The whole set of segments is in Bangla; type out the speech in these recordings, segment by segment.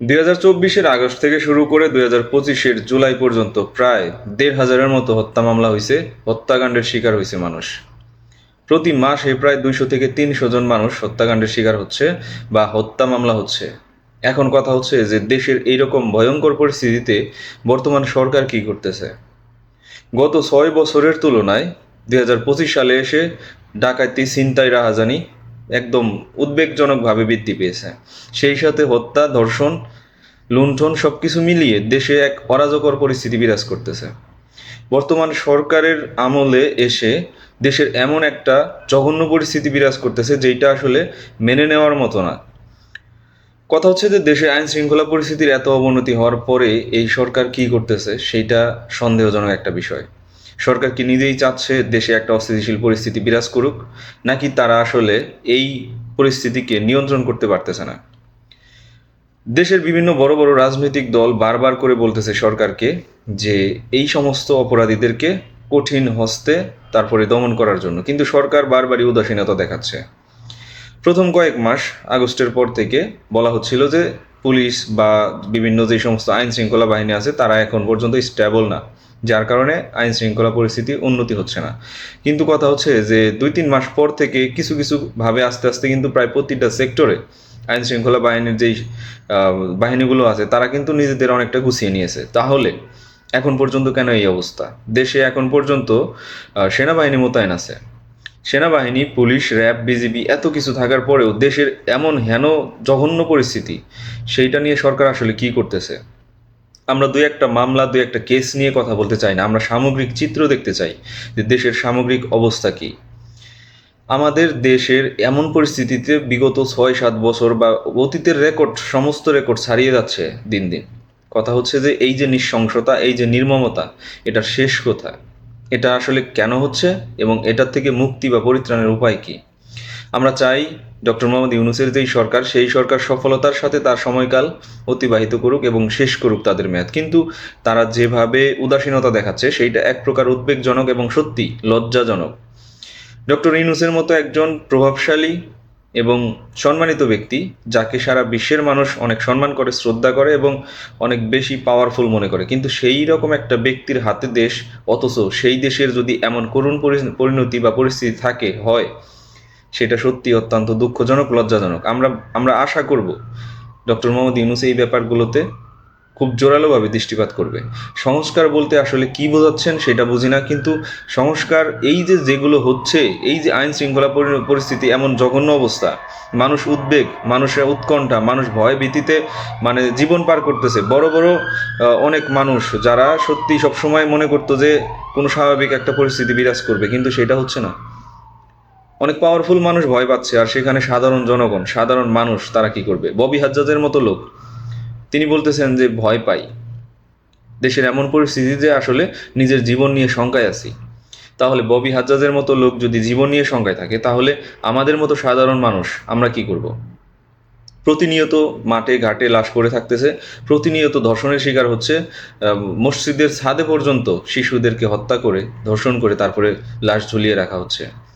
দুই চব্বিশের আগস্ট থেকে শুরু করে দুই হাজার পঁচিশের জুলাই পর্যন্ত প্রায় দেড় হাজারের মতো হত্যা মামলা হয়েছে হত্যাকাণ্ডের শিকার হয়েছে মানুষ। প্রতি মাসে প্রায় দুইশো থেকে তিনশো জন মানুষ হত্যাকাণ্ডের শিকার হচ্ছে বা হত্যা মামলা হচ্ছে। এখন কথা হচ্ছে যে দেশের এইরকম ভয়ঙ্কর পরিস্থিতিতে বর্তমান সরকার কি করতেছে। গত ছয় বছরের তুলনায় দুই হাজার পঁচিশ সালে এসে ডাকাতি, ছিনতাই, রাহাজানি একদম উদ্বেগজনকভাবে বৃদ্ধি পেয়েছে। সেই সাথে হত্যা, ধর্ষণ, লুণ্ঠন সব কিছু মিলিয়ে দেশে এক অরাজকর পরিস্থিতি বিরাজ করতেছে। বর্তমান সরকারের আমলে এসে দেশের এমন একটা জঘন্য পরিস্থিতি বিরাজ করতেছে যেটা আসলে মেনে নেওয়ার মতো না। কথা হচ্ছে যে দেশে আইন শৃঙ্খলা পরিস্থিতির এত অবনতি হওয়ার পরে এই সরকার কি করতেছে, সেইটা সন্দেহজনক একটা বিষয়। সরকার কি নিজেই চাচ্ছে দেশে একটা অস্থিতিশীল পরিস্থিতি বিরাজ করুক, নাকি তারা আসলে এই পরিস্থিতিকে নিয়ন্ত্রণ করতে পারতেছে না? দেশের বিভিন্ন বড় বড় রাজনৈতিক দল বারবার করে বলতেছে সরকারকে যে এই সমস্ত অপরাধীদেরকে কঠিন হস্তে তারপরে দমন করার জন্য। কিন্তু সরকার বারবারই উদাসীনতা দেখাচ্ছে। প্রথম কয়েক মাস আগস্টের পর থেকে বলা হচ্ছিল যে পুলিশ বা বিভিন্ন যে সমস্ত আইন শৃঙ্খলা বাহিনী আছে, তারা এখন পর্যন্ত স্টেবল না। যার কারণে আইন শৃঙ্খলা পরিস্থিতি উন্নতি হচ্ছে না। কিন্তু কথা হচ্ছে যে দুই তিন মাস পর থেকে কিছু কিছু ভাবে আস্তে আস্তে কিন্তু প্রায় প্রতিটা সেক্টরে আইন শৃঙ্খলা বাহিনীর যেই বাহিনীগুলো আছে, তারা কিন্তু নিজেদের অনেকটা গুছিয়ে নিয়েছে। তাহলে এখন পর্যন্ত কেন এই অবস্থা? দেশে এখন পর্যন্ত সেনাবাহিনী মোতায়েন আছে। সেনাবাহিনী, পুলিশ, র্যাব, বিজিবি এত কিছু থাকার পরেও দেশের এমন হেন জঘন্য পরিস্থিতি, সেইটা নিয়ে সরকার আসলে কি করতেছে? আমরা দুই একটা মামলা, দুই একটা কেস নিয়ে কথা বলতে চাই না। আমরা সামগ্রিক চিত্র দেখতে চাই যে দেশের সামগ্রিক অবস্থা কি। আমাদের দেশের এমন পরিস্থিতিতে বিগত ছয়, সাত বছর বা অতীতের রেকর্ড, সমস্ত রেকর্ড ছাড়িয়ে যাচ্ছে দিন দিন। কথা হচ্ছে যে এই যে নৃশংসতা, এই যে নির্মমতা, এটার শেষ কোথায়? এটা আসলে কেন হচ্ছে এবং এটার থেকে মুক্তি বা পরিত্রাণের উপায় কি? আমরা চাই ডক্টর মোহাম্মদ ইউনুসের যেই সরকার, সেই সরকার সফলতার সাথে তার সময়কাল অতিবাহিত করুক এবং শেষ করুক তাদের মেয়াদ। কিন্তু তারা যেভাবে উদাসীনতা দেখাচ্ছে, সেইটা এক প্রকার উদ্বেগজনক এবং সত্যি লজ্জাজনক। ডক্টর ইউনুসের মতো একজন প্রভাবশালী এবং সম্মানিত ব্যক্তি, যাকে সারা বিশ্বের মানুষ অনেক সম্মান করে, শ্রদ্ধা করে এবং অনেক বেশি পাওয়ারফুল মনে করে, কিন্তু সেই রকম একটা ব্যক্তির হাতে দেশ, অথচ সেই দেশের যদি এমন করুণ পরিণতি বা পরিস্থিতি থাকে, হয় সেটা সত্যি অত্যন্ত দুঃখজনক, লজ্জাজনক। আমরা আমরা আশা করব ডক্টর মোহাম্মদ ইউনুস এই ব্যাপারগুলোতে খুব জোরালোভাবে দৃষ্টিপাত করবে। সংস্কার বলতে আসলে কি বোঝাচ্ছেন সেটা বুঝি না, কিন্তু সংস্কার এই যে যেগুলো হচ্ছে, এই যে আইন শৃঙ্খলা পরি- পরিস্থিতি এমন জঘন্য অবস্থা, মানুষ উদ্বেগ, মানুষের উৎকণ্ঠা, মানুষ ভয় ভীতিতে মানে জীবন পার করতেছে। বড় বড় অনেক মানুষ যারা সত্যি সবসময় মনে করতো যে কোনো স্বাভাবিক একটা পরিস্থিতি বিরাজ করবে, কিন্তু সেটা হচ্ছে না। অনেক পাওয়ারফুল মানুষ ভয় পাচ্ছে, আর সেখানে সাধারণ জনগণ, সাধারণ মানুষ, তারা কি করবে? ববি হাজ্জাজের মতো লোক। তিনি বলতেছেন যে, ভয় পাই। দেশের এমন পরিস্থিতি যে, আসলে নিজের জীবন নিয়ে শঙ্কায় আছি। তাহলে ববি হাজ্জাজের মতো লোক যদি জীবন নিয়ে শঙ্কায় থাকে, তাহলে আমাদের মতো সাধারণ মানুষ আমরা কি করব? প্রতিনিয়ত মাঠে ঘাটে লাশ পড়ে থাকতেছে। প্রতিনিয়ত ধর্ষণের শিকার হচ্ছে। মসজিদের ছাদে পর্যন্ত শিশুদেরকে হত্যা করে, ধর্ষণ করে তারপরে লাশ ঝুলিয়ে রাখা হচ্ছে।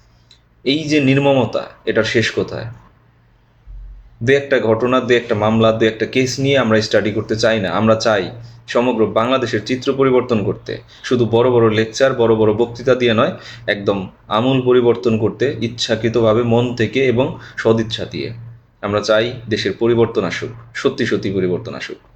এই যে নির্মমতা, এটার শেষ কোথায়? দু একটা ঘটনা দু একটা মামলা দু একটা কেস নিয়ে আমরা স্টাডি করতে চাই না। আমরা চাই সমগ্র বাংলাদেশের চিত্র পরিবর্তন করতে। শুধু বড় বড় লেকচার বড় বড় বক্তৃতা দিয়ে নয়, একদম আমূল পরিবর্তন করতে, ইচ্ছাকৃতভাবে মন থেকে এবং সদিচ্ছা দিয়ে। আমরা চাই দেশের পরিবর্তন আসুক, সত্যি সত্যি পরিবর্তন আসুক।